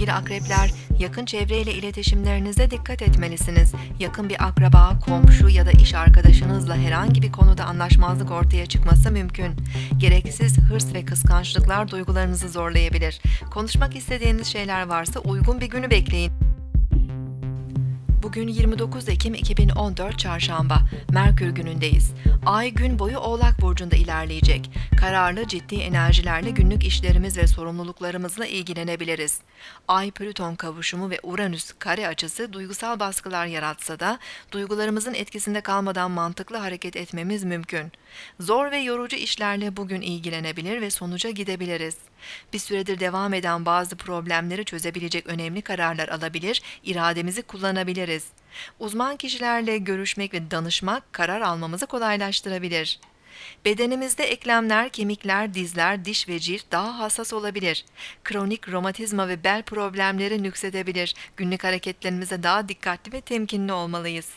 Sevgili akrepler, yakın çevreyle iletişimlerinize dikkat etmelisiniz. Yakın bir akraba, komşu ya da iş arkadaşınızla herhangi bir konuda anlaşmazlık ortaya çıkması mümkün. Gereksiz hırs ve kıskançlıklar duygularınızı zorlayabilir. Konuşmak istediğiniz şeyler varsa uygun bir günü bekleyin. Bugün 29 Ekim 2014 Çarşamba. Merkür günündeyiz. Ay gün boyu Oğlak burcunda ilerleyecek. Kararlı, ciddi enerjilerle günlük işlerimiz ve sorumluluklarımızla ilgilenebiliriz. Ay Plüton kavuşumu ve Uranüs kare açısı duygusal baskılar yaratsa da duygularımızın etkisinde kalmadan mantıklı hareket etmemiz mümkün. Zor ve yorucu işlerle bugün ilgilenebilir ve sonuca gidebiliriz. Bir süredir devam eden bazı problemleri çözebilecek önemli kararlar alabilir, irademizi kullanabiliriz. Uzman kişilerle görüşmek ve danışmak karar almamızı kolaylaştırabilir. Bedenimizde eklemler, kemikler, dizler, diş ve cilt daha hassas olabilir. Kronik romatizma ve bel problemleri nüksedebilir. Günlük hareketlerimize daha dikkatli ve temkinli olmalıyız.